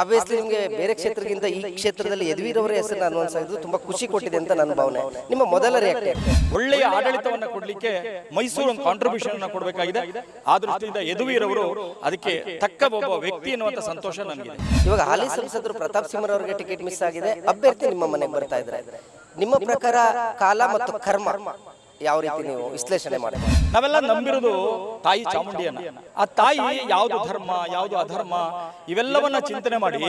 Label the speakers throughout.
Speaker 1: Obviously ನಿಮಗೆ ಬೇರೆ ಕ್ಷೇತ್ರಕ್ಕಿಂತ ಈ ಕ್ಷೇತ್ರದಲ್ಲಿ ಯದುವೀರವರ ಹೆಸರನ್ನು ಅನ್ವಯಿಸೋದು ತುಂಬಾ ಖುಷಿ ಕೊಟ್ಟಿದೆ ಅಂತ ನನ್ನ ಭಾವನೆ. ನಿಮ್ಮ ಮೊದಲ ರಿಯಾಕ್ಟ್
Speaker 2: ಒಳ್ಳೆಯ ಆಡಳಿತವನ್ನ ಕೊಡ್ಲಿಕ್ಕೆ ಮೈಸೂರು ಒಂದು ಕಾಂಟ್ರಿಬ್ಯೂಷನ್ ಅನ್ನ ಕೊಡಬೇಕಾಗಿದೆ. ಆ ದೃಷ್ಟಿಯಿಂದ ಯದುವೀರವರು ಅದಕ್ಕೆ ತಕ್ಕ ಒಬ್ಬ ವ್ಯಕ್ತಿ ಎನ್ನುವಂತ ಸಂತೋಷ ನನಗಿದೆ.
Speaker 1: ಇವಾಗ ಹಾಲಿ ಸಂಸದರು ಪ್ರತಾಪ್ ಸಿಂಹರವರಿಗೆ ಟಿಕೆಟ್ ಮಿಸ್ ಆಗಿದೆ. ಅಭ್ಯರ್ಥಿ ನಿಮ್ಮ ಮನೆಗೆ ಬರ್ತಾ ಇದ್ದಾರೆ. ನಿಮ್ಮ ಪ್ರಕಾರ ಕಾಲ ಮತ್ತು ಕರ್ಮ. ಯಾವ ರೀತಿ ನೀವು ವಿಶ್ಲೇಷಣೆ ಮಾಡಿ?
Speaker 2: ನಾವೆಲ್ಲ ನಂಬಿರೋದು ತಾಯಿ ಚಾಮುಂಡಿಯನ್ನ. ಆ ತಾಯಿ ಯಾವುದು ಧರ್ಮ ಯಾವುದು ಅಧರ್ಮ ಇವೆಲ್ಲವನ್ನ ಚಿಂತನೆ ಮಾಡಿ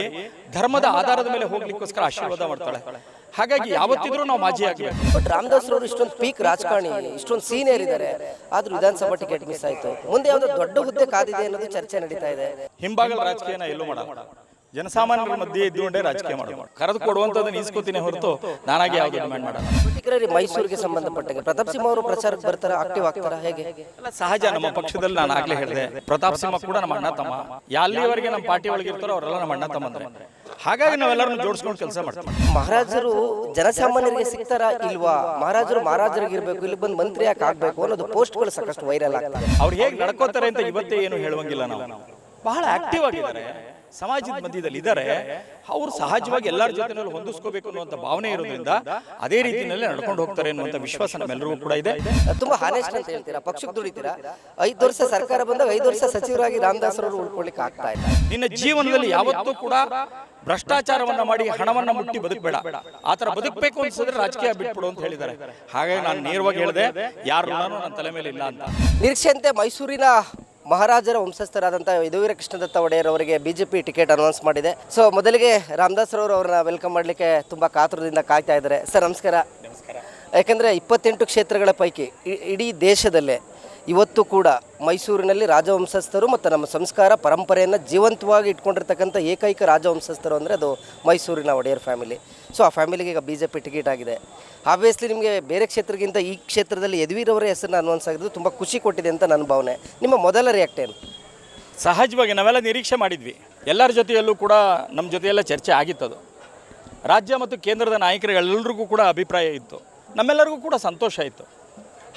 Speaker 2: ಧರ್ಮದ ಆಧಾರದ ಮೇಲೆ ಹೋಗ್ಲಿಕ್ಕೋಸ್ಕರ ಆಶೀರ್ವಾದ ಮಾಡ್ತಾಳೆ. ಹಾಗಾಗಿ ಯಾವತ್ತಿದ್ರೂ ನಾವು ಮಾಜಿ ಆಗಬೇಕು.
Speaker 1: ಬಟ್ ರಾಮದಾಸ್ ಅವರು ಇಷ್ಟೊಂದು ಪೀಕ್ ರಾಜಕಾರಣಿ ಇಷ್ಟೊಂದು ಸೀನಿಯರ್ ಇದ್ದಾರೆ. ಆದ್ರೂ ವಿಧಾನಸಭಾ ಟಿಕೆಟ್ ಮಿಸ್ ಆಯ್ತು. ಮುಂದೆ ಯಾವ್ದೋ ದೊಡ್ಡ ಹುದ್ದೆ ಕಾದಿದೆ ಅನ್ನೋದು ಚರ್ಚೆ ನಡೀತಾ ಇದೆ.
Speaker 2: ಹಿಂಬಾಗಲ ರಾಜಕೀಯನ ಎಲ್ಲೂ ಮಾಡಲ್ಲ. ಜನಸಾಮಾನ್ಯರ ಮಧ್ಯೆ ಇದ್ದುಕೊಂಡೇ ರಾಜಕೀಯ ಮಾಡೋದು. ಕರೆದು ಕೊಡುವಂತದನ್ನ ಈಸ್ಕೋತೀನಿ ಹೊರತು ನಾನಾಗಿ ಯಾವುದು ಡಿಮ್ಯಾಂಡ್ ಮಾಡಲ್ಲ.
Speaker 1: ಮೈಸೂರಿಗೆ ಸಂಬಂಧಪಟ್ಟಾಗ. ಪ್ರತಾಪ್ ಸಿಂಹ ಅವರು ಪ್ರಚಾರಕ್ಕೆ ಬರ್ತಾರೆ ಆಕ್ಟಿವ್ ಆಗ್ತಾರ ಹೇಗೆ?
Speaker 2: ಸಹಜ ನಮ್ಮ ಪಕ್ಷದಲ್ಲಿ ನಾನು ಆಗ್ಲೇ ಹೇಳಿದೆ. ಪ್ರತಾಪ್ ಸಿಂಹ ಕೂಡ ನಮ್ಮ ಅಣ್ಣ ತಮ್ಮ. ಎಲ್ಲಿವರೆಗೆ ನಮ್ಮ ಪಾರ್ಟಿ ಒಳಗೆ ಇರ್ತಾರೋ ಅವರೆಲ್ಲ ನಮ್ಮ ಅಣ್ಣ ತಮ್ಮ ಅಂದ್ರೆ ಹಾಗಾಗಿ ನಾವೆಲ್ಲರನ್ನು ಜೋಡಿಸ್ಕೊಂಡು ಕೆಲಸ ಮಾಡ್ತೀವಿ.
Speaker 1: ಮಹಾರಾಜರು ಜನಸಾಮಾನ್ಯರಿಗೆ ಸಿಗ್ತಾರ ಇಲ್ವಾ? ಮಹಾರಾಜರು ಮಹಾರಾಜರಿಗೆ ಇರಬೇಕು ಇಲ್ಲಿ ಬಂದು ಮಂತ್ರಿ ಯಾಕೆ ಆಗ್ಬೇಕು ಅನ್ನೋದು ಪೋಸ್ಟ್ಗಳು ಸಾಕಷ್ಟು ವೈರಲ್ ಆಗ್ತದೆ
Speaker 2: ಅವ್ರು ಹೇಗೆ ನಡ್ಕೋತಾರೆ ಅಂತ ಇವತ್ತೇ ಏನು ಹೇಳುವಂಗಿಲ್ಲ ನಾವು. ಬಹಳ ಆಕ್ಟಿವ್ ಆಗಿದ್ದಾರೆ. ಸಮಾಜದ ಮಧ್ಯದಲ್ಲಿ ಇದ್ದಾರೆ ಅವರು ಸಹಜವಾಗಿ ಎಲ್ಲರ ಜೊತೆನಲ್ಲಿ ಹೊಂದಿಸ್ಕೋಬೇಕು ಅನ್ನುವಂತ ಭಾವನೆ ಇರೋದ್ರಿಂದ ಅದೇ ರೀತಿಯಲ್ಲಿ ನಡ್ಕೊಂಡು ಹೋಗ್ತಾರೆ ಅನ್ನುವಂತ ವಿಶ್ವಾಸ ನಮ್ಮೆಲ್ಲರಿಗೂ ಕೂಡ ಇದೆ.
Speaker 1: ತುಂಬಾ ಹಾನೆಸ್ಟ್ ಅಂತ ಹೇಳ್ತೀರಾ? ಪಕ್ಷಕ್ಕೆ ದುಡಿತೀರಾ? ಐದು ವರ್ಷ ಸರ್ಕಾರ ಬಂದಾಗ ಐದು ವರ್ಷ ಸಚಿವರಾಗಿ ರಾಮದಾಸ್ ಅವರು ಉಳ್ಕೊಳ್ಳಿಕ್ಕೆ ಆಗ್ತಾ ಇಲ್ಲ.
Speaker 2: ನಿನ್ನ ಜೀವನದಲ್ಲಿ ಯಾವತ್ತೂ ಕೂಡ ಭ್ರಷ್ಟಾಚಾರವನ್ನ ಮಾಡಿ ಹಣವನ್ನ ಮುಟ್ಟಿ ಬದುಕಬೇಡ. ಆತರ ಬದುಕಬೇಕು ಅನ್ಸಿದ್ರೆ ರಾಜಕೀಯ ಬಿಟ್ಬಿಡು ಅಂತ ಹೇಳಿದ್ದಾರೆ. ಹಾಗಾಗಿ ನಾನು ನೇರವಾಗಿ ಹೇಳಿದೆ ಯಾರು ನಾನು ನನ್ನ ತಲೆ ಮೇಲೆ ಇಲ್ಲ ಅಂತ.
Speaker 1: ನಿರೀಕ್ಷೆಯಂತೆ ಮೈಸೂರಿನ ಮಹಾರಾಜರ ವಂಶಸ್ಥರಾದಂಥ ಯದುವೀರ ಕೃಷ್ಣದತ್ತ ಒಡೆಯರ್ ಅವರಿಗೆ ಬಿಜೆಪಿ ಟಿಕೆಟ್ ಅನೌನ್ಸ್ ಮಾಡಿದೆ. ಸೊ ಮೊದಲಿಗೆ ರಾಮದಾಸ್ ರವರು ಅವ್ರನ್ನ ವೆಲ್ಕಮ್ ಮಾಡಲಿಕ್ಕೆ ತುಂಬಾ ಕಾತುರದಿಂದ ಕಾಯ್ತಾ ಇದ್ದಾರೆ. ಸರ್ ನಮಸ್ಕಾರ. ಯಾಕಂದರೆ ಇಪ್ಪತ್ತೆಂಟು ಕ್ಷೇತ್ರಗಳ ಪೈಕಿ ಇಡೀ ದೇಶದಲ್ಲೇ ಇವತ್ತು ಕೂಡ ಮೈಸೂರಿನಲ್ಲಿ ರಾಜವಂಶಸ್ಥರು ಮತ್ತು ನಮ್ಮ ಸಂಸ್ಕಾರ ಪರಂಪರೆಯನ್ನು ಜೀವಂತವಾಗಿ ಇಟ್ಕೊಂಡಿರ್ತಕ್ಕಂಥ ಏಕೈಕ ರಾಜವಂಶಸ್ಥರು ಅಂದರೆ ಅದು ಮೈಸೂರಿನ ಒಡೆಯರ್ ಫ್ಯಾಮಿಲಿ. ಸೊ, ಆ ಫ್ಯಾಮಿಲಿಗೆ ಈಗ ಬಿ ಜೆ ಪಿ ಟಿಕೆಟ್ ಆಗಿದೆ. ಆಬ್ವಿಯಸ್ಲಿ ನಿಮಗೆ ಬೇರೆ ಕ್ಷೇತ್ರಕ್ಕಿಂತ ಈ ಕ್ಷೇತ್ರದಲ್ಲಿ ಯದುವೀರವರ ಹೆಸರನ್ನ ಅನೌನ್ಸ್ ಆಗಿದ್ದು ತುಂಬ ಖುಷಿ ಕೊಟ್ಟಿದೆ ಅಂತ ನನ್ನ ಭಾವನೆ. ನಿಮ್ಮ ಮೊದಲ ರಿಯಾಕ್ಟ್ ಏನು?
Speaker 2: ಸಹಜವಾಗಿ ನಾವೆಲ್ಲ ನಿರೀಕ್ಷೆ ಮಾಡಿದ್ವಿ. ಎಲ್ಲರ ಜೊತೆಯಲ್ಲೂ ಕೂಡ ನಮ್ಮ ಜೊತೆಯೆಲ್ಲ ಚರ್ಚೆ ಆಗಿತ್ತದು. ರಾಜ್ಯ ಮತ್ತು ಕೇಂದ್ರದ ನಾಯಕರುಗಳೆಲ್ಲರಿಗೂ ಕೂಡ ಅಭಿಪ್ರಾಯ ಇತ್ತು. ನಮ್ಮೆಲ್ಲರಿಗೂ ಕೂಡ ಸಂತೋಷ ಇತ್ತು.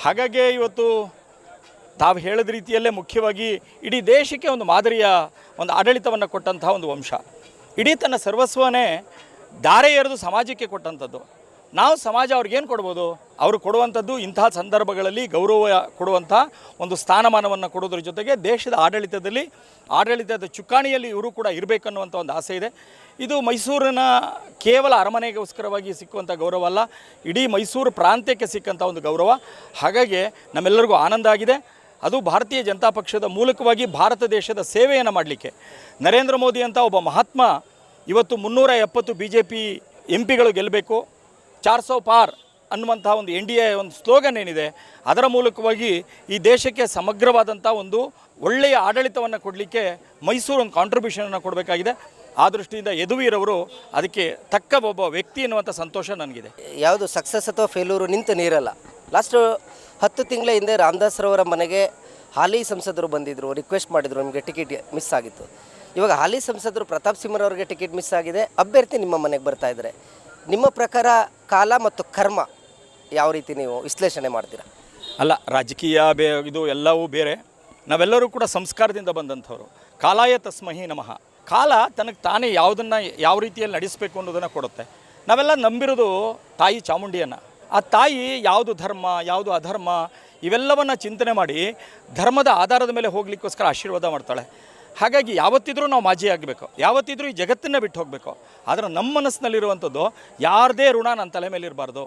Speaker 2: ಹಾಗಾಗಿ ಇವತ್ತು ತಾವು ಹೇಳಿದ ರೀತಿಯಲ್ಲೇ ಮುಖ್ಯವಾಗಿ ಇಡೀ ದೇಶಕ್ಕೆ ಒಂದು ಮಾದರಿಯ ಒಂದು ಆಡಳಿತವನ್ನು ಕೊಟ್ಟಂತಹ ಒಂದು ವಂಶ. ಇಡೀ ತನ್ನ ಸರ್ವಸ್ವನೇ ದಾರೆ ಎರೆದು ಸಮಾಜಕ್ಕೆ ಕೊಟ್ಟಂಥದ್ದು. ನಾವು ಸಮಾಜ ಅವ್ರಿಗೇನು ಕೊಡ್ಬೋದು? ಅವರು ಕೊಡುವಂಥದ್ದು ಇಂತಹ ಸಂದರ್ಭಗಳಲ್ಲಿ ಗೌರವ ಕೊಡುವಂಥ ಒಂದು ಸ್ಥಾನಮಾನವನ್ನು ಕೊಡೋದ್ರ ಜೊತೆಗೆ ದೇಶದ ಆಡಳಿತದಲ್ಲಿ, ಆಡಳಿತದ ಚುಕ್ಕಾಣಿಯಲ್ಲಿ ಇವರು ಕೂಡ ಇರಬೇಕನ್ನುವಂಥ ಒಂದು ಆಸೆ ಇದೆ. ಇದು ಮೈಸೂರಿನ ಕೇವಲ ಅರಮನೆಗೋಸ್ಕರವಾಗಿ ಸಿಕ್ಕುವಂಥ ಗೌರವ ಅಲ್ಲ, ಇಡೀ ಮೈಸೂರು ಪ್ರಾಂತ್ಯಕ್ಕೆ ಸಿಕ್ಕಂಥ ಒಂದು ಗೌರವ. ಹಾಗಾಗಿ ನಮ್ಮೆಲ್ಲರಿಗೂ ಆನಂದ ಆಗಿದೆ. ಅದು ಭಾರತೀಯ ಜನತಾ ಪಕ್ಷದ ಮೂಲಕವಾಗಿ ಭಾರತ ದೇಶದ ಸೇವೆಯನ್ನು ಮಾಡಲಿಕ್ಕೆ. ನರೇಂದ್ರ ಮೋದಿ ಅಂತ ಒಬ್ಬ ಮಹಾತ್ಮ ಇವತ್ತು ಮುನ್ನೂರ ಎಪ್ಪತ್ತು ಬಿ ಜೆ ಪಿ ಎಂ ಪಿಗಳು ಗೆಲ್ಲಬೇಕು ಚಾರ್ ಸೌ ಪಾರ್ ಅನ್ನುವಂಥ ಒಂದು ಎನ್ ಡಿ ಎ ಒಂದು ಸ್ಲೋಗನ್ ಏನಿದೆ, ಅದರ ಮೂಲಕವಾಗಿ ಈ ದೇಶಕ್ಕೆ ಸಮಗ್ರವಾದಂಥ ಒಂದು ಒಳ್ಳೆಯ ಆಡಳಿತವನ್ನು ಕೊಡಲಿಕ್ಕೆ ಮೈಸೂರು ಒಂದು ಕಾಂಟ್ರಿಬ್ಯೂಷನನ್ನು ಕೊಡಬೇಕಾಗಿದೆ. ಆ ದೃಷ್ಟಿಯಿಂದ ಯದುವೀರವರು ಅದಕ್ಕೆ ತಕ್ಕ ಒಬ್ಬ ವ್ಯಕ್ತಿ ಎನ್ನುವಂಥ ಸಂತೋಷ ನನಗಿದೆ.
Speaker 1: ಯಾವುದು ಸಕ್ಸಸ್ ಅಥವಾ ಫೇಲೂರು ನಿಂತು ನೀರಲ್ಲ. ಲಾಸ್ಟು ಹತ್ತು ತಿಂಗಳ ಹಿಂದೆ ರಾಮದಾಸ್ರವರ ಮನೆಗೆ ಹಾಲಿ ಸಂಸದರು ಬಂದಿದ್ದರು ರಿಕ್ವೆಸ್ಟ್ ಮಾಡಿದರು, ನಿಮಗೆ ಟಿಕೆಟ್ ಮಿಸ್ ಆಗಿತ್ತು. ಇವಾಗ ಹಾಲಿ ಸಂಸದರು ಪ್ರತಾಪ್ ಸಿಂಹರವ್ರಿಗೆ ಟಿಕೆಟ್ ಮಿಸ್ ಆಗಿದೆ, ಅಭ್ಯರ್ಥಿ ನಿಮ್ಮ ಮನೆಗೆ ಬರ್ತಾ ಇದ್ದಾರೆ. ನಿಮ್ಮ ಪ್ರಕಾರ ಕಾಲ ಮತ್ತು ಕರ್ಮ ಯಾವ ರೀತಿ ನೀವು ವಿಶ್ಲೇಷಣೆ ಮಾಡ್ತೀರಾ?
Speaker 2: ಅಲ್ಲ, ರಾಜಕೀಯ ಬೇ, ಇದು ಎಲ್ಲವೂ ಬೇರೆ. ನಾವೆಲ್ಲರೂ ಕೂಡ ಸಂಸ್ಕಾರದಿಂದ ಬಂದಂಥವ್ರು. ಕಾಲಾಯ ತಸ್ಮಹಿ ನಮಃ. ಕಾಲ ತನಗೆ ತಾನೇ ಯಾವುದನ್ನು, ಯಾವ ರೀತಿಯಲ್ಲಿ ನಡೆಸಬೇಕು ಅನ್ನೋದನ್ನು ಕೊಡುತ್ತೆ. ನಾವೆಲ್ಲ ನಂಬಿರೋದು ತಾಯಿ ಚಾಮುಂಡಿಯನ್ನು. ಆ ತಾಯಿ ಯಾವುದು ಧರ್ಮ, ಯಾವುದು ಅಧರ್ಮ, ಇವೆಲ್ಲವನ್ನು ಚಿಂತನೆ ಮಾಡಿ ಧರ್ಮದ ಆಧಾರದ ಮೇಲೆ ಹೋಗ್ಲಿಕ್ಕೋಸ್ಕರ ಆಶೀರ್ವಾದ ಮಾಡ್ತಾಳೆ. ಹಾಗಾಗಿ ಯಾವತ್ತಿದ್ರೂ ನಾವು ಮಾಜಿ ಆಗಬೇಕು. ಯಾವತ್ತಿದ್ರೂ ಈ ಜಗತ್ತನ್ನೇ ಬಿಟ್ಟು ಹೋಗಬೇಕು. ಆದರೆ ನಮ್ಮ ಮನಸ್ಸಿನಲ್ಲಿರುವಂಥದ್ದು, ಯಾರದೇ ಋಣ ನನ್ನ ತಲೆ ಮೇಲೆ ಇರಬಾರ್ದು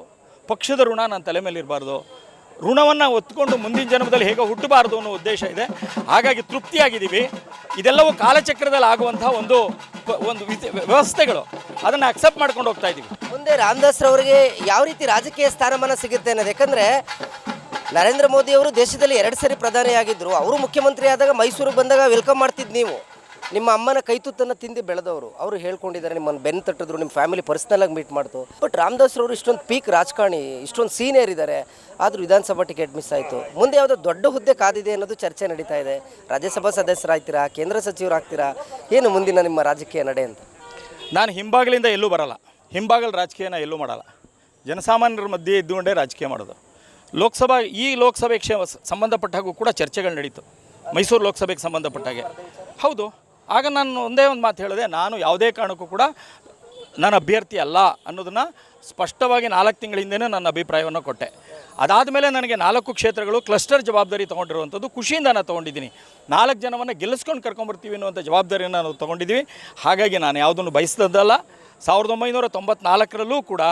Speaker 2: ಪಕ್ಷದ ಋಣ ನನ್ನ ತಲೆ ಮೇಲೆ ಇರಬಾರ್ದು ಋಣವನ್ನು ಒತ್ಕೊಂಡು ಮುಂದಿನ ಜನ್ಮದಲ್ಲಿ ಹೇಗೆ ಹುಟ್ಟಬಾರದು ಅನ್ನೋ ಉದ್ದೇಶ ಇದೆ. ಹಾಗಾಗಿ ತೃಪ್ತಿಯಾಗಿದ್ದೀವಿ. ಇದೆಲ್ಲವೂ ಕಾಲಚಕ್ರದಲ್ಲಿ ಆಗುವಂತಹ ಒಂದು ಒಂದು ವ್ಯವಸ್ಥೆಗಳು. ಅದನ್ನು ಅಕ್ಸೆಪ್ಟ್ ಮಾಡ್ಕೊಂಡು ಹೋಗ್ತಾ ಇದ್ದೀವಿ
Speaker 1: ಮುಂದೆ ರಾಮದಾಸ್ರವರಿಗೆ ಯಾವ ರೀತಿ ರಾಜಕೀಯ ಸ್ಥಾನಮಾನ ಸಿಗುತ್ತೆ ಅನ್ನೋದು. ಯಾಕಂದರೆ ನರೇಂದ್ರ ಮೋದಿ ಅವರು ದೇಶದಲ್ಲಿ ಎರಡು ಸರಿ ಪ್ರಧಾನಿಯಾಗಿದ್ದರು ಅವರು ಮುಖ್ಯಮಂತ್ರಿ ಆದಾಗ ಮೈಸೂರಿಗೆ ಬಂದಾಗ ವೆಲ್ಕಮ್ ಮಾಡ್ತಿದ್ದು ನೀವು. ನಿಮ್ಮ ಅಮ್ಮನ ಕೈತುತ್ತನ್ನು ತಿಂದು ಬೆಳೆದವರು. ಅವರು ಹೇಳ್ಕೊಂಡಿದ್ದಾರೆ, ನಿಮ್ಮನ್ನು ಬೆನ್ನು ತಟ್ಟಿದ್ರು, ನಿಮ್ಮ ಫ್ಯಾಮಿಲಿ ಪರ್ಸ್ನಲಾಗಿ ಮೀಟ್ ಮಾಡ್ತು. ಬಟ್ ರಾಮದಾಸ್ ಅವರು ಇಷ್ಟೊಂದು ಪೀಕ್ ರಾಜಕಾರಣಿ, ಇಷ್ಟೊಂದು ಸೀನಿಯರ್ ಇದ್ದಾರೆ ಆದರೂ ವಿಧಾನಸಭಾ ಟಿಕೆಟ್ ಮಿಸ್ ಆಯಿತು. ಮುಂದೆ ಯಾವುದೋ ದೊಡ್ಡ ಹುದ್ದೆ ಕಾದಿದೆ ಅನ್ನೋದು ಚರ್ಚೆ ನಡೀತಾ ಇದೆ. ರಾಜ್ಯಸಭಾ ಸದಸ್ಯರಾಗ್ತೀರಾ, ಕೇಂದ್ರ ಸಚಿವರಾಗ್ತೀರಾ? ಏನು ಮುಂದಿನ ನಿಮ್ಮ ರಾಜಕೀಯ ನಡೆ ಅಂತ?
Speaker 2: ನಾನು ಹಿಂಬಾಗಲಿಂದ ಎಲ್ಲೂ ಬರಲ್ಲ. ಹಿಂಬಾಗಲ್ ರಾಜಕೀಯನ ಎಲ್ಲೂ ಮಾಡಲ್ಲ. ಜನಸಾಮಾನ್ಯರ ಮಧ್ಯೆ ಇದ್ದುಕೊಂಡೇ ರಾಜಕೀಯ ಮಾಡೋದು. ಲೋಕಸಭಾ, ಈ ಲೋಕಸಭೆ ಕ್ಷೇ ಸಂಬಂಧಪಟ್ಟಾಗೂ ಕೂಡ ಚರ್ಚೆಗಳು ನಡೀತು. ಮೈಸೂರು ಲೋಕಸಭೆಗೆ ಸಂಬಂಧಪಟ್ಟಾಗೆ ಹೌದು. ಆಗ ನಾನು ಒಂದೇ ಒಂದು ಮಾತು ಹೇಳಿದೆ, ನಾನು ಯಾವುದೇ ಕಾರಣಕ್ಕೂ ಕೂಡ ನನ್ನ ಅಭ್ಯರ್ಥಿ ಅಲ್ಲ ಅನ್ನೋದನ್ನು ಸ್ಪಷ್ಟವಾಗಿ ನಾಲ್ಕು ತಿಂಗಳ ಹಿಂದೆನೇ ನನ್ನ ಅಭಿಪ್ರಾಯವನ್ನು ಕೊಟ್ಟೆ. ಅದಾದ ಮೇಲೆ ನನಗೆ ನಾಲ್ಕು ಕ್ಷೇತ್ರಗಳು ಕ್ಲಸ್ಟರ್ ಜವಾಬ್ದಾರಿ ತೊಗೊಂಡಿರುವಂಥದ್ದು ಖುಷಿಯಿಂದ ನಾನು ತೊಗೊಂಡಿದ್ದೀನಿ. ನಾಲ್ಕು ಜನವನ್ನು ಗೆಲ್ಲಿಸ್ಕೊಂಡು ಕರ್ಕೊಂಬರ್ತೀವಿ ಅನ್ನುವಂಥ ಜವಾಬ್ದಾರಿಯನ್ನು ನಾವು ತೊಗೊಂಡಿದ್ದೀವಿ. ಹಾಗಾಗಿ ನಾನು ಯಾವುದನ್ನು ಬಯಸಿದ್ದಲ್ಲ ಸಾವಿರದ ಒಂಬೈನೂರ ತೊಂಬತ್ನಾಲ್ಕರಲ್ಲೂ ಕೂಡ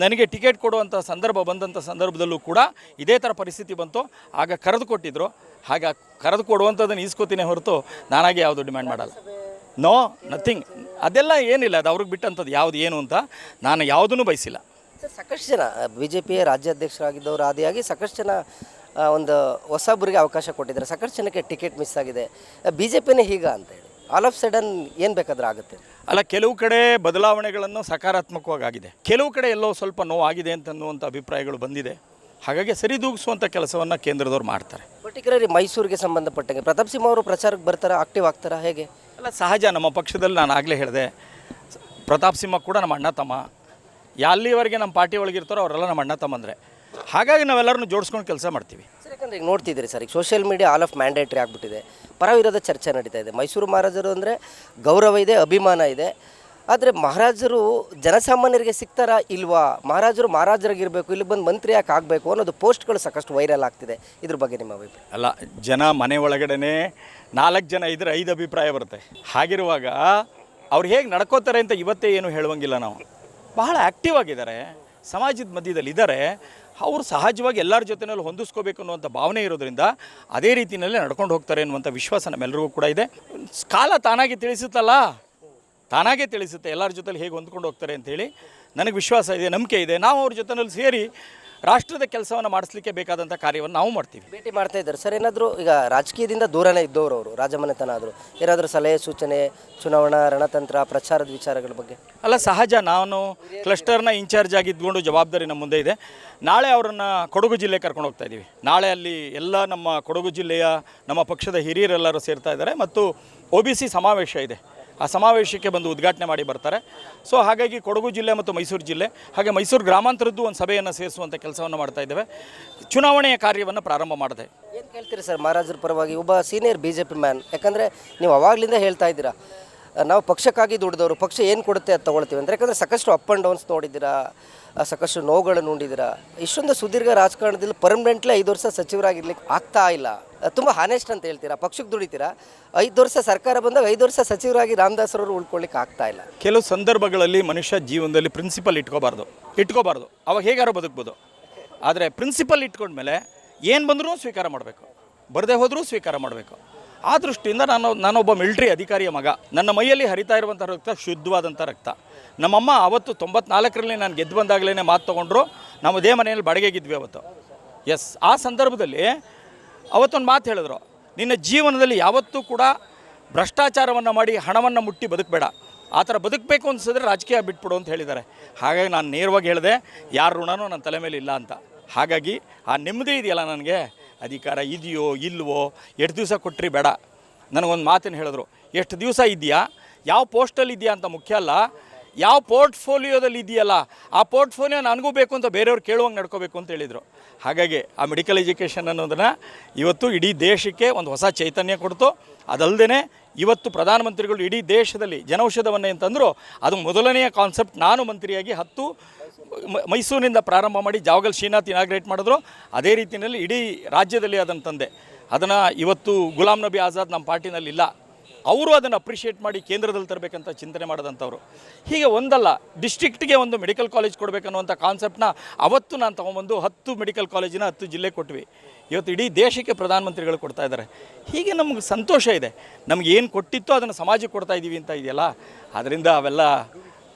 Speaker 2: ನನಗೆ ಟಿಕೆಟ್ ಕೊಡುವಂಥ ಸಂದರ್ಭ ಬಂದಂಥ ಸಂದರ್ಭದಲ್ಲೂ ಕೂಡ ಇದೇ ಥರ ಪರಿಸ್ಥಿತಿ ಬಂತು. ಆಗ ಕರೆದು ಕೊಟ್ಟಿದ್ದರು ಹಾಗೆ ಕರೆದು ಕೊಡುವಂಥದ್ದನ್ನು ಈಸ್ಕೋತೀನಿ ಹೊರತು ನಾನಾಗೆ ಯಾವುದು ಡಿಮ್ಯಾಂಡ್ ಮಾಡಲ್ಲ. ನೋ ನಥಿಂಗ್ ಅದೆಲ್ಲ ಏನಿಲ್ಲ, ಅದು ಅವ್ರಿಗೆ ಬಿಟ್ಟಂಥದ್ದು ಯಾವುದು ಏನು ಅಂತ ನಾನು ಯಾವುದನ್ನು ಬಯಸಿಲ್ಲ.
Speaker 1: ಸಾಕಷ್ಟು ಜನ ಬಿ ಜೆ ಪಿಯ ರಾಜ್ಯಾಧ್ಯಕ್ಷರಾಗಿದ್ದವರು ಆದಿಯಾಗಿ ಸಾಕಷ್ಟು ಜನ ಒಂದು ಹೊಸಬ್ರಿಗೆ ಅವಕಾಶ ಕೊಟ್ಟಿದ್ದಾರೆ. ಸಾಕಷ್ಟು ಜನಕ್ಕೆ ಟಿಕೆಟ್ ಮಿಸ್ ಆಗಿದೆ. ಬಿ ಜೆ ಪಿನೇ ಹೀಗ ಅಂತ ಹೇಳಿ. ಆಲ್ ಆಫ್ ಸಡನ್ ಏನು ಬೇಕಾದ್ರೆ ಆಗುತ್ತೆ.
Speaker 2: ಅಲ್ಲ ಕೆಲವು ಕಡೆ ಬದಲಾವಣೆಗಳನ್ನು ಸಕಾರಾತ್ಮಕವಾಗಿ ಆಗಿದೆ ಕೆಲವು ಕಡೆ ಎಲ್ಲೋ ಸ್ವಲ್ಪ ನೋವಾಗಿದೆ ಅಂತನ್ನುವಂಥ ಅಭಿಪ್ರಾಯಗಳು ಬಂದಿದೆ. ಹಾಗಾಗಿ ಸರಿದೂಗಿಸುವಂಥ ಕೆಲಸವನ್ನು ಕೇಂದ್ರದವ್ರು ಮಾಡ್ತಾರೆ.
Speaker 1: ಪರ್ಟಿಕ್ಯುಲರ್ ಮೈಸೂರಿಗೆ ಸಂಬಂಧಪಟ್ಟಂಗೆ. ಪ್ರತಾಪ್ ಸಿಂಹ ಅವರು ಪ್ರಚಾರಕ್ಕೆ ಬರ್ತಾರೆ ಆಕ್ಟಿವ್ ಆಗ್ತಾರಾ ಹೇಗೆ?
Speaker 2: ಅಲ್ಲ ಸಹಜ. ನಮ್ಮ ಪಕ್ಷದಲ್ಲಿ ನಾನು ಆಗಲೇ ಹೇಳಿದೆ. ಪ್ರತಾಪ್ ಸಿಂಹ ಕೂಡ ನಮ್ಮ ಅಣ್ಣ ತಮ್ಮ. ಎಲ್ಲಿವರೆಗೆ ನಮ್ಮ ಪಾರ್ಟಿ ಒಳಗಿರ್ತಾರೋ ಅವರೆಲ್ಲ ನಮ್ಮ ಅಣ್ಣ ತಮ್ಮಂದರೆ. ಹಾಗಾಗಿ ನಾವೆಲ್ಲರನ್ನು ಜೋಡಿಸ್ಕೊಂಡು ಕೆಲಸ ಮಾಡ್ತೀವಿ.
Speaker 1: ಯಾಕಂದ್ರೆ ಈಗ ನೋಡ್ತಿದ್ದೀರಿ ಸರ್, ಈಗ social media all of mandatory ಆಗಿಬಿಟ್ಟಿದೆ. ಪರವಿರೋಧ ಚರ್ಚೆ ನಡೀತಾ ಇದೆ. ಮೈಸೂರು ಮಹಾರಾಜರು ಅಂದರೆ ಗೌರವ ಇದೆ, ಅಭಿಮಾನ ಇದೆ. ಆದರೆ ಮಹಾರಾಜರು ಜನಸಾಮಾನ್ಯರಿಗೆ ಸಿಗ್ತಾರಾ ಇಲ್ವಾ? ಮಹಾರಾಜರು ಮಹಾರಾಜರಾಗಿರಬೇಕು ಇಲ್ಲಿ ಬಂದು ಮಂತ್ರಿ ಯಾಕೆ ಆಗಬೇಕು ಅನ್ನೋದು ಪೋಸ್ಟ್ಗಳು ಸಾಕಷ್ಟು ವೈರಲ್ ಆಗ್ತಿದೆ. ಇದ್ರ ಬಗ್ಗೆ ನಿಮ್ಮ ಅಭಿಪ್ರಾಯ?
Speaker 2: ಅಲ್ಲ, ಜನ ಮನೆ ಒಳಗಡೆ ನಾಲ್ಕು ಜನ ಇದ್ರೆ ಐದು ಅಭಿಪ್ರಾಯ ಬರುತ್ತೆ. ಹಾಗಿರುವಾಗ ಅವ್ರು ಹೇಗೆ ನಡ್ಕೋತಾರೆ ಅಂತ ಇವತ್ತೇ ಏನು ಹೇಳುವಂಗಿಲ್ಲ ನಾವು. ಬಹಳ ಆ್ಯಕ್ಟಿವ್ ಆಗಿದ್ದಾರೆ. ಸಮಾಜದ ಮಧ್ಯದಲ್ಲಿ ಇದ್ದಾರೆ ಅವರು ಸಹಜವಾಗಿ ಎಲ್ಲರ ಜೊತೆನಲ್ಲಿ ಹೊಂದಿಸ್ಕೋಬೇಕು ಅನ್ನುವಂಥ ಭಾವನೆ ಇರೋದ್ರಿಂದ ಅದೇ ರೀತಿಯಲ್ಲಿ ನಡ್ಕೊಂಡು ಹೋಗ್ತಾರೆ ಅನ್ನುವಂಥ ವಿಶ್ವಾಸ ನಮ್ಮೆಲ್ಲರಿಗೂ ಕೂಡ ಇದೆ. ಕಾಲ ತಾನಾಗೆ ತಿಳಿಸುತ್ತಲ್ಲ? ತಾನಾಗೇ ತಿಳಿಸುತ್ತೆ. ಎಲ್ಲರ ಜೊತೆಲಿ ಹೇಗೆ ಹೊಂದ್ಕೊಂಡು ಹೋಗ್ತಾರೆ ಅಂತೇಳಿ ನನಗೆ ವಿಶ್ವಾಸ ಇದೆ, ನಂಬಿಕೆ ಇದೆ. ನಾವು ಅವ್ರ ಜೊತೆನಲ್ಲಿ ಸೇರಿ ರಾಷ್ಟ್ರದ ಕೆಲಸವನ್ನು ಮಾಡಿಸ್ಲಿಕ್ಕೆ ಬೇಕಾದಂಥ ಕಾರ್ಯವನ್ನು ನಾವು ಮಾಡ್ತೀವಿ.
Speaker 1: ಭೇಟಿ ಮಾಡ್ತಾ ಇದ್ದಾರೆ. ಸರ್ ಏನಾದರೂ ಈಗ ರಾಜಕೀಯದಿಂದ ದೂರನೇ ಇದ್ದವರು ಅವರು ರಾಜಮನೆತನ ಆದರು ಏನಾದರೂ ಸಲಹೆ ಸೂಚನೆ ಚುನಾವಣಾ ರಣತಂತ್ರ ಪ್ರಚಾರದ ವಿಚಾರಗಳ ಬಗ್ಗೆ?
Speaker 2: ಅಲ್ಲ ಸಹಜ. ನಾನು ಕ್ಲಸ್ಟರ್ನ ಇನ್ಚಾರ್ಜ್ ಆಗಿದ್ಕೊಂಡು ಜವಾಬ್ದಾರಿ ನಮ್ಮ ಮುಂದೆ ಇದೆ. ನಾಳೆ ಅವರನ್ನು ಕೊಡಗು ಜಿಲ್ಲೆ ಕರ್ಕೊಂಡು ಹೋಗ್ತಾ ಇದ್ದೀವಿ. ನಾಳೆ ಅಲ್ಲಿ ಎಲ್ಲ ನಮ್ಮ ಕೊಡಗು ಜಿಲ್ಲೆಯ ನಮ್ಮ ಪಕ್ಷದ ಹಿರಿಯರೆಲ್ಲರೂ ಸೇರ್ತಾ ಇದ್ದಾರೆ ಮತ್ತು ಒ ಬಿ ಸಿ ಸಮಾವೇಶ ಇದೆ. ಆ ಸಮಾವೇಶಕ್ಕೆ ಬಂದು ಉದ್ಘಾಟನೆ ಮಾಡಿ ಬರ್ತಾರೆ. ಸೊ ಹಾಗಾಗಿ ಕೊಡಗು ಜಿಲ್ಲೆ ಮತ್ತು ಮೈಸೂರು ಜಿಲ್ಲೆ, ಹಾಗೆ ಮೈಸೂರು ಗ್ರಾಮಾಂತರದ್ದು ಒಂದು ಸಭೆಯನ್ನು ಸೇರಿಸುವಂಥ ಕೆಲಸವನ್ನು ಮಾಡ್ತಾ ಇದ್ದೇವೆ. ಚುನಾವಣೆಯ ಕಾರ್ಯವನ್ನು ಪ್ರಾರಂಭ ಮಾಡಿದೆ.
Speaker 1: ಏನು ಕೇಳ್ತೀರಿ ಸರ್, ಮಹಾರಾಜರ ಪರವಾಗಿ ಒಬ್ಬ senior B J P man ಯಾಕಂದರೆ ನೀವು ಅವಾಗಲಿಂದ ಹೇಳ್ತಾ ಇದ್ದೀರಾ ನಾವು ಪಕ್ಷಕ್ಕಾಗಿ ದುಡಿದವರು, ಪಕ್ಷ ಏನು ಕೊಡುತ್ತೆ ಅದು ತೊಗೊಳ್ತೀವಿ ಅಂದರೆ, ಯಾಕಂದರೆ ಸಾಕಷ್ಟು ಅಪ್ ಆ್ಯಂಡ್ ಡೌನ್ಸ್ ನೋಡಿದ್ದೀರಾ ಸಾಕಷ್ಟು ನೋವುಗಳನ್ನು ನೋಡಿದ್ದೀರಾ, ಇಷ್ಟೊಂದು ಸುದೀರ್ಘ ರಾಜಕಾರಣದಲ್ಲಿ ಪರ್ಮನೆಂಟ್ಲಿ ಐದು ವರ್ಷ ಸಚಿವರಾಗಿರ್ಲಿಕ್ಕೆ ಆಗ್ತಾ ಇಲ್ಲ. ತುಂಬ ಹಾನೆಸ್ಟ್ ಅಂತ ಹೇಳ್ತೀರಾ, ಪಕ್ಷಕ್ಕೆ ದುಡಿತೀರಾ, ಐದು ವರ್ಷ ಸರ್ಕಾರ ಬಂದಾಗ ಐದು ವರ್ಷ ಸಚಿವರಾಗಿ ರಾಮದಾಸರವರು ಉಳ್ಕೊಳ್ಳಿಕ್ಕೆ ಆಗ್ತಾ ಇಲ್ಲ.
Speaker 2: ಕೆಲವು ಸಂದರ್ಭಗಳಲ್ಲಿ ಮನುಷ್ಯ ಜೀವನದಲ್ಲಿ ಪ್ರಿನ್ಸಿಪಲ್ ಇಟ್ಕೋಬಾರ್ದು ಇಟ್ಕೋಬಾರ್ದು, ಅವಾಗ ಹೇಗಾರು ಬದುಕ್ಬೋದು. ಆದರೆ ಪ್ರಿನ್ಸಿಪಲ್ ಇಟ್ಕೊಂಡ್ಮೇಲೆ ಏನು ಬಂದರೂ ಸ್ವೀಕಾರ ಮಾಡಬೇಕು, ಬರದೇ ಹೋದರೂ ಸ್ವೀಕಾರ ಮಾಡಬೇಕು. ಆ ದೃಷ್ಟಿಯಿಂದ ನಾನು ನಾನೊಬ್ಬ ಮಿಲ್ಟ್ರಿ ಅಧಿಕಾರಿಯ ಮಗ. ನನ್ನ ಮೈಯಲ್ಲಿ ಹರಿತಾ ಇರುವಂಥ ರಕ್ತ ಶುದ್ಧವಾದಂಥ ರಕ್ತ. ನಮ್ಮಮ್ಮ ಅವತ್ತು ತೊಂಬತ್ನಾಲ್ಕರಲ್ಲಿ ನಾನು ಗೆದ್ದು ಬಂದಾಗಲೇ ಮಾತು ತೊಗೊಂಡ್ರು. ನಾವು ಅದೇ ಮನೆಯಲ್ಲಿ ಬಡಗೆಗಿದ್ವಿ ಅವತ್ತು. ಎಸ್ ಆ ಸಂದರ್ಭದಲ್ಲಿ ಅವತ್ತೊಂದು ಮಾತು ಹೇಳಿದ್ರು. ನಿನ್ನ ಜೀವನದಲ್ಲಿ ಯಾವತ್ತೂ ಕೂಡ ಭ್ರಷ್ಟಾಚಾರವನ್ನು ಮಾಡಿ ಹಣವನ್ನು ಮುಟ್ಟಿ ಬದುಕಬೇಡ. ಆ ಥರ ಬದುಕಬೇಕು ಅನ್ಸಿದ್ರೆ ರಾಜಕೀಯ ಬಿಟ್ಬಿಡು ಅಂತ ಹೇಳಿದ್ದಾರೆ. ಹಾಗಾಗಿ ನಾನು ನೇರವಾಗಿ ಹೇಳಿದೆ, ಯಾರ ಋಣನೂ ನನ್ನ ತಲೆ ಮೇಲೆ ಇಲ್ಲ ಅಂತ. ಹಾಗಾಗಿ ಆ ನೆಮ್ಮದಿ ಇದೆಯಲ್ಲ ನನಗೆ? ಅಧಿಕಾರ ಇದೆಯೋ ಇಲ್ವೋ ಎಷ್ಟು ದಿವಸ ಕೊಟ್ಟರಿ ಬೇಡ. ನನಗೊಂದು ಮಾತನ್ನು ಹೇಳಿದ್ರು, ಎಷ್ಟು ದಿವಸ ಇದೆಯಾ ಯಾವ ಪೋಸ್ಟಲ್ಲಿ ಇದೆಯಾ? ಅಂತ ಮುಖ್ಯ ಅಲ್ಲ. ಯಾವ ಪೋರ್ಟ್ಫೋಲಿಯೋದಲ್ಲಿ ಇದೆಯಲ್ಲ, ಆ ಪೋರ್ಟ್ಫೋಲಿಯೋ ನನಗೂ ಬೇಕು ಅಂತ ಬೇರೆಯವ್ರು ಕೇಳುವಂಗೆ ನಡ್ಕೋಬೇಕು ಅಂತ ಹೇಳಿದರು. ಹಾಗಾಗಿ ಆ ಮೆಡಿಕಲ್ ಎಜುಕೇಷನ್ ಅನ್ನೋದನ್ನು ಇವತ್ತು ಇಡೀ ದೇಶಕ್ಕೆ ಒಂದು ಹೊಸ ಚೈತನ್ಯ ಕೊಡ್ತು. ಅದಲ್ಲದೆ ಇವತ್ತು ಪ್ರಧಾನಮಂತ್ರಿಗಳು ಇಡೀ ದೇಶದಲ್ಲಿ ಜನೌಷಧವನ್ನೇ ಅಂತಂದರು ಅದು ಮೊದಲನೆಯ ಕಾನ್ಸೆಪ್ಟ್. ನಾನು ಮಂತ್ರಿಯಾಗಿ ಹತ್ತು ಮೈಸೂರಿನಿಂದ ಪ್ರಾರಂಭ ಮಾಡಿ ಜಾವಗಲ್ ಶ್ರೀನಾಥ್ ಇನಾಗ್ರೇಟ್ ಮಾಡಿದ್ರು. ಅದೇ ರೀತಿಯಲ್ಲಿ ಇಡೀ ರಾಜ್ಯದಲ್ಲಿ ಅದನ್ನು ತಂದೆ. ಅದನ್ನು ಇವತ್ತು ಗುಲಾಂ ನಬಿ ಆಜಾದ್ ನಮ್ಮ ಪಾರ್ಟಿನಲ್ಲಿ ಇಲ್ಲ ಅವರು ಅದನ್ನು ಅಪ್ರಿಷಿಯೇಟ್ ಮಾಡಿ ಕೇಂದ್ರದಲ್ಲಿ ತರಬೇಕಂತ ಚಿಂತನೆ ಮಾಡಿದಂಥವ್ರು. ಹೀಗೆ ಒಂದಲ್ಲ ಡಿಸ್ಟ್ರಿಕ್ಟ್ಗೆ ಒಂದು ಮೆಡಿಕಲ್ ಕಾಲೇಜ್ ಕೊಡಬೇಕನ್ನುವಂಥ ಕಾನ್ಸೆಪ್ಟ್ನ ಅವತ್ತು ನಾನು ತೊಗೊಂಬಂದು ಹತ್ತು ಮೆಡಿಕಲ್ ಕಾಲೇಜಿನ ಹತ್ತು ಜಿಲ್ಲೆ ಕೊಟ್ವಿ. ಇವತ್ತು ಇಡೀ ದೇಶಕ್ಕೆ ಪ್ರಧಾನಮಂತ್ರಿಗಳು ಕೊಡ್ತಾ ಇದ್ದಾರೆ. ಹೀಗೆ ನಮಗೆ ಸಂತೋಷ ಇದೆ. ನಮಗೆ ಏನು ಕೊಟ್ಟಿತ್ತೋ ಅದನ್ನು ಸಮಾಜಕ್ಕೆ ಕೊಡ್ತಾ ಇದ್ದೀವಿ ಅಂತ ಇದೆಯಲ್ಲ? ಅದರಿಂದ ಅವೆಲ್ಲ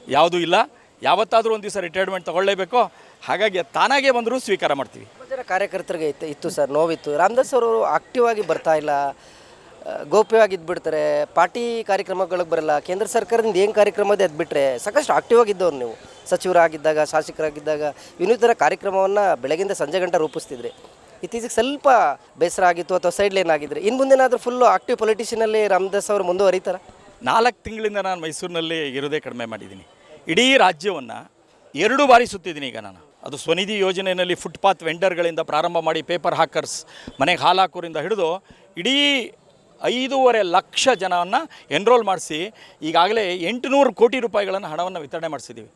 Speaker 2: ಯಾವುದೂ ಇಲ್ಲ. ಯಾವತ್ತಾದರೂ ಒಂದು ದಿವಸ ರಿಟೈರ್ಮೆಂಟ್ ತೊಗೊಳ್ಳೇಬೇಕೋ? ಹಾಗಾಗಿ ತಾನಾಗೆ ಬಂದರೂ ಸ್ವೀಕಾರ ಮಾಡ್ತೀವಿ.
Speaker 1: ಕಾರ್ಯಕರ್ತರಿಗೆ ಇತ್ತು ಇತ್ತು ಸರ್ ನೋವಿತ್ತು. ರಾಮದಾಸ್ ಅವರು ಆಕ್ಟಿವ್ ಆಗಿ ಬರ್ತಾ ಇಲ್ಲ. ಗೌಪ್ಯವಾಗಿ ಇದ್ಬಿಡ್ತಾರೆ ಪಾರ್ಟಿ ಕಾರ್ಯಕ್ರಮಗಳಿಗೆ ಬರಲ್ಲ. ಕೇಂದ್ರ ಸರ್ಕಾರದಿಂದ ಏನು ಕಾರ್ಯಕ್ರಮ ಇದೆ ಅದು ಬಿಟ್ಟರೆ ಸಾಕಷ್ಟು ಆಕ್ಟಿವ್ ಆಗಿದ್ದವ್ರು ನೀವು. ಸಚಿವರಾಗಿದ್ದಾಗ, ಶಾಸಕರಾಗಿದ್ದಾಗ ಇನ್ನಿತರ ಕಾರ್ಯಕ್ರಮವನ್ನು ಬೆಳಗಿಂದ ಸಂಜೆ ಗಂಟೆ ರೂಪಿಸ್ತಿದ್ರಿ. ಇತ್ತೀಚೆಗೆ ಸ್ವಲ್ಪ ಬೇಸರ ಆಗಿತ್ತು ಅಥವಾ ಸೈಡ್ ಲೈನ್ ಆಗಿದ್ರೆ ಇನ್ನು ಮುಂದೇನಾದರೂ ಫುಲ್ಲು ಆಕ್ಟಿವ್ ಪೊಲಿಟಿಷಿಯನಲ್ಲಿ ರಾಮದಾಸ್ ಅವರು ಮುಂದುವರಿತಾರೆ?
Speaker 2: ನಾಲ್ಕು ತಿಂಗಳಿಂದ ನಾನು ಮೈಸೂರಿನಲ್ಲಿ ಇರೋದೇ ಕಡಿಮೆ ಮಾಡಿದ್ದೀನಿ. ಇಡೀ ರಾಜ್ಯವನ್ನು ಎರಡು ಬಾರಿ ಸುತ್ತಿದ್ದೀನಿ ಈಗ ನಾನು. ಅದು ಸ್ವನಿಧಿ ಯೋಜನೆಯಲ್ಲಿ ಫುಟ್ಪಾತ್ ವೆಂಡರ್ಗಳಿಂದ ಪ್ರಾರಂಭ ಮಾಡಿ ಪೇಪರ್ ಹಾಕರ್ಸ್ ಮನೆಗೆ ಹಾಲು ಹಾಕೋರಿಂದ ಹಿಡಿದು ಇಡೀ ಐದೂವರೆ ಲಕ್ಷ ಜನವನ್ನು ಎನ್ರೋಲ್ ಮಾಡಿಸಿ ಈಗಾಗಲೇ ಎಂಟುನೂರು ಕೋಟಿ ರೂಪಾಯಿಗಳನ್ನು ಹಣವನ್ನು ವಿತರಣೆ ಮಾಡಿಸಿದ್ದೀವಿ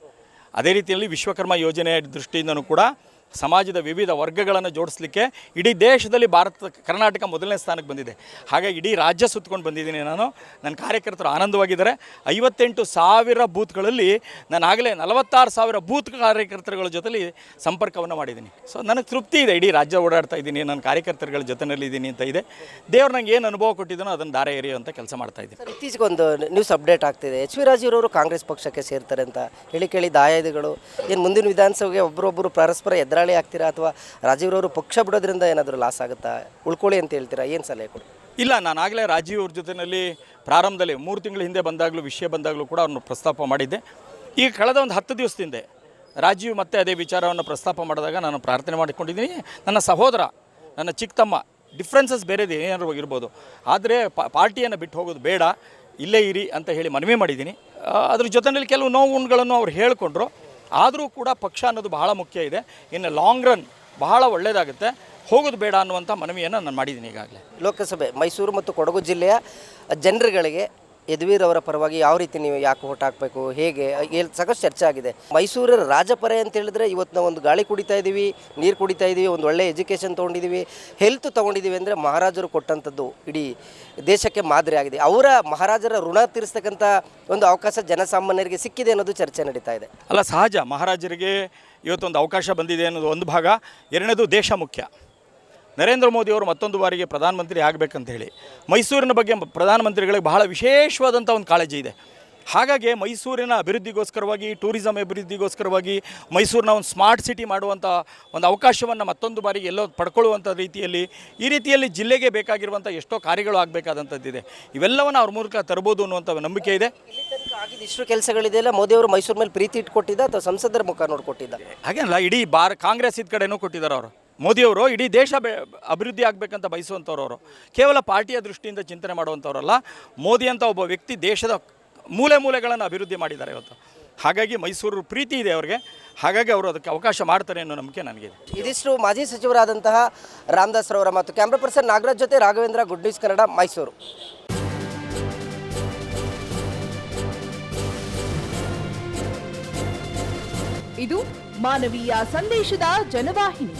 Speaker 2: ಅದೇ ರೀತಿಯಲ್ಲಿ ವಿಶ್ವಕರ್ಮ ಯೋಜನೆ ದೃಷ್ಟಿಯಿಂದನೂ ಕೂಡ ಸಮಾಜದ ವಿವಿಧ ವರ್ಗಗಳನ್ನು ಜೋಡಿಸ್ಲಿಕ್ಕೆ ಇಡೀ ದೇಶದಲ್ಲಿ ಭಾರತ ಕರ್ನಾಟಕ ಮೊದಲನೇ ಸ್ಥಾನಕ್ಕೆ ಬಂದಿದೆ. ಹಾಗಾಗಿ ಇಡೀ ರಾಜ್ಯ ಸುತ್ತಕೊಂಡು ಬಂದಿದ್ದೀನಿ ನಾನು. ನನ್ನ ಕಾರ್ಯಕರ್ತರು ಆನಂದವಾಗಿದ್ದಾರೆ. ಐವತ್ತೆಂಟು ಸಾವಿರ ಬೂತ್ಗಳಲ್ಲಿ ನಾನು ಆಗಲೇ ನಲವತ್ತಾರು ಸಾವಿರ ಬೂತ್ ಕಾರ್ಯಕರ್ತರುಗಳ ಜೊತೆಲಿ ಸಂಪರ್ಕವನ್ನು ಮಾಡಿದ್ದೀನಿ. ಸೊ ನನಗೆ ತೃಪ್ತಿ ಇದೆ. ಇಡೀ ರಾಜ್ಯ ಓಡಾಡ್ತಾ ಇದ್ದೀನಿ. ನನ್ನ ಕಾರ್ಯಕರ್ತರುಗಳ ಜೊತೆಯಲ್ಲಿ ಇದ್ದೀನಿ ಅಂತ ಇದೆ. ದೇವ್ರು ನಂಗೆ ಏನು ಅನುಭವ ಕೊಟ್ಟಿದ್ದಾನೋ ಅದನ್ನು ದಾರೆ ಅಂತ ಕೆಲಸ ಮಾಡ್ತಾ ಇದ್ದೀನಿ.
Speaker 1: ಇತ್ತೀಚೆಗೆ ಒಂದು ನ್ಯೂಸ್ ಅಪ್ಡೇಟ್ ಆಗ್ತಿದೆ. ಎಚ್ ವಿ ರಾಜೀವ್ರವರು ಕಾಂಗ್ರೆಸ್ ಪಕ್ಷಕ್ಕೆ ಸೇರ್ತಾರೆ ಅಂತ ಹೇಳಿ ಕೇಳಿ ದಾಯಾದಿಗಳು. ಏನು ಮುಂದಿನ ವಿಧಾನಸಭೆಗೆ ಒಬ್ಬರೊಬ್ಬರು ಪರಸ್ಪರ ಎದುರಾಳಿ ಆಗ್ತೀರಾ ಅಥವಾ ರಾಜೀವ್ರವರು ಪಕ್ಷ ಬಿಡೋದ್ರಿಂದ ಏನಾದರೂ ಲಾಸ್ ಆಗುತ್ತಾ? ಉಳ್ಕೊಳ್ಳಿ ಅಂತ ಹೇಳ್ತೀರಾ? ಏನು ಸಲಹೆ ಕೊಡಿ?
Speaker 2: ಇಲ್ಲ, ನಾನು ಆಗಲೇ ರಾಜೀವ್ ಅವ್ರ ಜೊತೆಯಲ್ಲಿ ಪ್ರಾರಂಭದಲ್ಲಿ ಮೂರು ತಿಂಗಳ ಹಿಂದೆ ಬಂದಾಗಲೂ, ವಿಷಯ ಬಂದಾಗಲೂ ಕೂಡ ಅವ್ರನ್ನ ಪ್ರಸ್ತಾಪ ಮಾಡಿದ್ದೆ. ಈಗ ಕಳೆದ ಒಂದು ಹತ್ತು ದಿವಸದಿಂದ ರಾಜೀವ್ ಮತ್ತೆ ಅದೇ ವಿಚಾರವನ್ನು ಪ್ರಸ್ತಾಪ ಮಾಡಿದಾಗ ನಾನು ಪ್ರಾರ್ಥನೆ ಮಾಡಿಕೊಂಡಿದ್ದೀನಿ. ನನ್ನ ಸಹೋದರ, ನನ್ನ ಚಿಕ್ಕಮ್ಮ ಡಿಫ್ರೆನ್ಸಸ್ ಬೇರೆದು ಏನಾದ್ರು ಇರ್ಬೋದು ಆದರೆ ಪಾರ್ಟಿಯನ್ನು ಬಿಟ್ಟು ಹೋಗೋದು ಬೇಡ, ಇಲ್ಲೇ ಇರಿ ಅಂತ ಹೇಳಿ ಮನವಿ ಮಾಡಿದ್ದೀನಿ. ಅದ್ರ ಜೊತೆಯಲ್ಲಿ ಕೆಲವು ನೋವುಗಳನ್ನು ಅವ್ರು ಹೇಳಿಕೊಂಡ್ರು. ಆದರೂ ಕೂಡ ಪಕ್ಷ ಅನ್ನೋದು ಬಹಳ ಮುಖ್ಯ ಇದೆ. ಇನ್ನು ಲಾಂಗ್ ರನ್ ಬಹಳ ಒಳ್ಳೆಯದಾಗುತ್ತೆ ಹೋಗೋದು ಬೇಡ ಅನ್ನುವಂಥ ಮನವಿಯನ್ನು ನಾನು ಮಾಡಿದ್ದೀನಿ ಈಗಾಗಲೇ.
Speaker 1: ಲೋಕಸಭೆ ಮೈಸೂರು ಮತ್ತು ಕೊಡಗು ಜಿಲ್ಲೆಯ ಜನರುಗಳಿಗೆ ಯದುವೀರ್ ಅವರ ಪರವಾಗಿ ಯಾವ ರೀತಿ ನೀವು ಯಾಕೆ ಓಟ್ ಹಾಕಬೇಕು, ಹೇಗೆ ಎಲ್ಲಿ ಸಾಕಷ್ಟು ಚರ್ಚೆ ಆಗಿದೆ. ಮೈಸೂರಿನ ರಾಜಪರೆ ಅಂತ ಹೇಳಿದ್ರೆ ಇವತ್ತು ನಾವು ಒಂದು ಗಾಳಿ ಕುಡಿತಾ ಇದ್ದೀವಿ, ನೀರು ಕುಡಿತಾ ಇದ್ದೀವಿ, ಒಂದು ಒಳ್ಳೆ ಎಜುಕೇಷನ್ ತೊಗೊಂಡಿದ್ದೀವಿ, ಹೆಲ್ತ್ ತೊಗೊಂಡಿದ್ದೀವಿ ಅಂದರೆ ಮಹಾರಾಜರು ಕೊಟ್ಟಂಥದ್ದು ಇಡೀ ದೇಶಕ್ಕೆ ಮಾದರಿ ಆಗಿದೆ. ಅವರ ಮಹಾರಾಜರ ಋಣ ತೀರಿಸ್ತಕ್ಕಂಥ ಒಂದು ಅವಕಾಶ ಜನಸಾಮಾನ್ಯರಿಗೆ ಸಿಕ್ಕಿದೆ ಅನ್ನೋದು ಚರ್ಚೆ ನಡೀತಾ ಇದೆ.
Speaker 2: ಅಲ್ಲ, ಸಹಜ. ಮಹಾರಾಜರಿಗೆ ಇವತ್ತೊಂದು ಅವಕಾಶ ಬಂದಿದೆ ಅನ್ನೋದು ಒಂದು ಭಾಗ. ಎರಡನೇದು ದೇಶ ಮುಖ್ಯ. ನರೇಂದ್ರ ಮೋದಿ ಅವರು ಮತ್ತೊಂದು ಬಾರಿಗೆ ಪ್ರಧಾನಮಂತ್ರಿ ಆಗಬೇಕಂತ ಹೇಳಿ ಮೈಸೂರಿನ ಬಗ್ಗೆ ಪ್ರಧಾನಮಂತ್ರಿಗಳಿಗೆ ಬಹಳ ವಿಶೇಷವಾದಂಥ ಒಂದು ಕಾಳಜಿ ಇದೆ. ಹಾಗಾಗಿ ಮೈಸೂರಿನ ಅಭಿವೃದ್ಧಿಗೋಸ್ಕರವಾಗಿ ಟೂರಿಸಂ ಅಭಿವೃದ್ಧಿಗೋಸ್ಕರವಾಗಿ ಮೈಸೂರಿನ ಒಂದು ಸ್ಮಾರ್ಟ್ ಸಿಟಿ ಮಾಡುವಂಥ ಒಂದು ಅವಕಾಶವನ್ನು ಮತ್ತೊಂದು ಬಾರಿಗೆ ಎಲ್ಲೋ ಪಡ್ಕೊಳ್ಳುವಂಥ ರೀತಿಯಲ್ಲಿ ಈ ರೀತಿಯಲ್ಲಿ ಜಿಲ್ಲೆಗೆ ಬೇಕಾಗಿರುವಂಥ ಎಷ್ಟೋ ಕಾರ್ಯಗಳು ಆಗಬೇಕಾದಂಥದ್ದಿದೆ ಇವೆಲ್ಲವನ್ನು ಅವ್ರ ಮೂಲಕ ತರ್ಬೋದು ಅನ್ನುವಂಥ ನಂಬಿಕೆ ಇದೆ.
Speaker 1: ಆಗಿದ್ದು ಇಷ್ಟು ಕೆಲಸಗಳಿದೆಯಲ್ಲ ಮೋದಿ ಅವರು ಮೈಸೂರು ಮೇಲೆ ಪ್ರೀತಿ ಇಟ್ಕೊಟ್ಟಿದ್ದ ಅಥವಾ ಸಂಸದರ ಮುಖ ನೋಡ್ಕೊಟ್ಟಿದ್ದ?
Speaker 2: ಹಾಗೇನಲ್ಲ ಇಡೀ ಬಾರ್ ಕಾಂಗ್ರೆಸ್ ಇದ್ದ ಕಡೆನೂ ಕೊಟ್ಟಿದ್ದಾರೆ ಅವರು. ಮೋದಿಯವರು ಇಡೀ ದೇಶ ಬೆ ಅಭಿವೃದ್ಧಿ ಆಗಬೇಕಂತ ಬಯಸುವಂಥವ್ರು ಅವರು ಕೇವಲ ಪಾರ್ಟಿಯ ದೃಷ್ಟಿಯಿಂದ ಚಿಂತನೆ ಮಾಡುವಂಥವ್ರಲ್ಲ ಮೋದಿ ಅಂತ ಒಬ್ಬ ವ್ಯಕ್ತಿ ದೇಶದ ಮೂಲೆ ಮೂಲೆಗಳನ್ನು ಅಭಿವೃದ್ಧಿ ಮಾಡಿದ್ದಾರೆ ಇವತ್ತು. ಹಾಗಾಗಿ ಮೈಸೂರು ಪ್ರೀತಿ ಇದೆ ಅವ್ರಿಗೆ. ಹಾಗಾಗಿ ಅವರು ಅದಕ್ಕೆ ಅವಕಾಶ ಮಾಡ್ತಾರೆ ಅನ್ನೋ ನಂಬಿಕೆ ನನಗಿದೆ.
Speaker 1: ಇದಿಷ್ಟು ಮಾಜಿ ಸಚಿವರಾದಂತಹ ರಾಮದಾಸ್ ರವರ ಮತ್ತು ಕ್ಯಾಮ್ರಾ ಪರ್ಸನ್ ನಾಗರಾಜ್ ಜೊತೆ ರಾಘವೇಂದ್ರ ಗುಡ್ ನ್ಯೂಸ್ ಕನ್ನಡ ಮೈಸೂರು.
Speaker 3: ಇದು ಮಾನವೀಯ ಸಂದೇಶದ ಜನವಾಹಿನಿ.